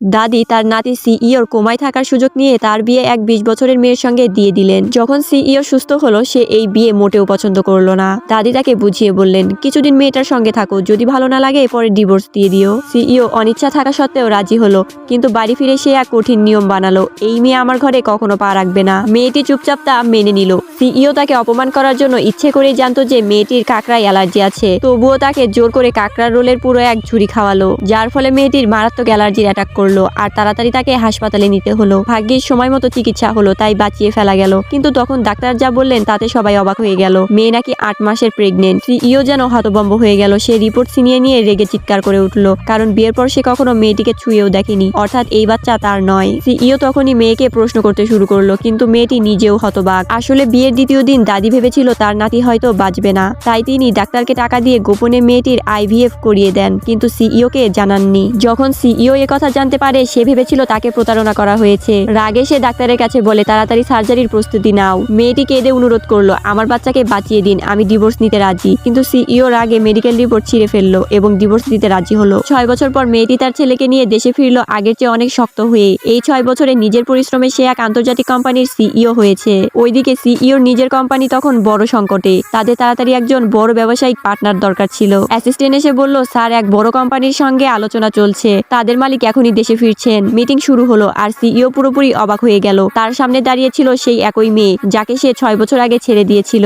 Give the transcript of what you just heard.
দাদি তার নাতি সিইওর কোমায় থাকার সুযোগ নিয়ে তার বিয়ে এক বিশ বছরের মেয়ের সঙ্গে দিয়ে দিলেন। যখন সিইও সুস্থ হলো, সে এই বিয়ে মোটেও পছন্দ করল না। দাদি তাকে বুঝিয়ে বললেন, কিছুদিন মেয়েটার সঙ্গে থাকো, যদি ভালো না লাগে পরে ডিভোর্স দিয়ে দিও। সিইও অনিচ্ছা থাকা সত্ত্বেও রাজি হলো, কিন্তু বাড়ি ফিরে সে এক কঠিন নিয়ম বানালো, এই মেয়ে আমার ঘরে কখনো পা রাখবে না। মেয়েটি চুপচাপ তা মেনে নিল। সিইও তাকে অপমান করার জন্য ইচ্ছে করেই জানতো যে মেয়েটির কাকড়ায় অ্যালার্জি আছে। তবুও তাকে জোর করে কাকড়ার রোলের পুরো এক ঝুড়ি খাওয়ালো, যার ফলে মেয়েটির মারাত্মক অ্যালার্জির অ্যাটাক করল। আর তাড়াতাড়ি তাকে হাসপাতালে নিতে হলো। ভাগ্যের সময় মতো চিকিৎসা হলো, তাই বাঁচিয়ে ফেলা গেল। কিন্তু তখন ডাক্তার যা বললেন, তাতে সবাই অবাক হয়ে গেল। মেয়ে নাকি আট মাসের প্রেগনেন্ট সিইও যেন হতবম্ব হয়ে গেল। সে রিপোর্ট ছিনিয়ে নিয়ে রেগে চিৎকার করে উঠল, কারণ বিয়ের পর সে কখনো মেয়েটিকে ছুঁয়েও দেখেনি। অর্থাৎ এই বাচ্চা তার নয়। সিইও তখনই মেয়েকে প্রশ্ন করতে শুরু করল, কিন্তু মেয়েটি নিজেও হতবাক। আসলে বিয়ের দ্বিতীয় দিন দাদি ভেবেছিল তার নাতি হয়তো বাঁচবে না। তাই তিনি ডাক্তারকে টাকা দিয়ে গোপনে মেয়েটির আইভিএফ করিয়ে দেন, কিন্তু সিইও কে জানাননি। যখন সিইও কথা জানতে পারে, সে ভেবেছিল তাকে প্রতারণা করা হয়েছে। রাগে সে ডাক্তারের কাছে বলে, তাড়াতাড়ি সার্জারির প্রস্তুতি নাও। মেয়েটি কেঁদে অনুরোধ করল, আমার বাচ্চাকে বাঁচিয়ে দিন, আমি ডিভোর্স নিতে রাজি। কিন্তু সিইও রাগে মেডিকেল রিপোর্ট ছিঁড়ে ফেলল এবং ডিভোর্স দিতে রাজি হলো। ছয় বছর পর মেয়েটি তার ছেলেকে নিয়ে দেশে ফিরলো, আগের চেয়ে অনেক শক্ত হয়ে। এই ছয় বছরে নিজের পরিশ্রমে সে এক আন্তর্জাতিক কোম্পানির সিইও হয়েছে। ওইদিকে সিইওর নিজের কোম্পানি তখন বড় সংকটে। তাদের তাড়াতাড়ি একজন বড় ব্যবসায়িক পার্টনার দরকার ছিল। অ্যাসিস্ট্যান্ট এসে বলল, স্যার, এক বড় কোম্পানির সঙ্গে আলোচনা চলছে। তাদের মালিক এখনই দেশে ফিরছেন। মিটিং শুরু হলো। আর সিইও পুরোপুরি অবাক হয়ে গেল। তার সামনে দাঁড়িয়ে ছিল সেই একই মেয়ে, যাকে সে ছয় বছর আগে ছেড়ে দিয়েছিল।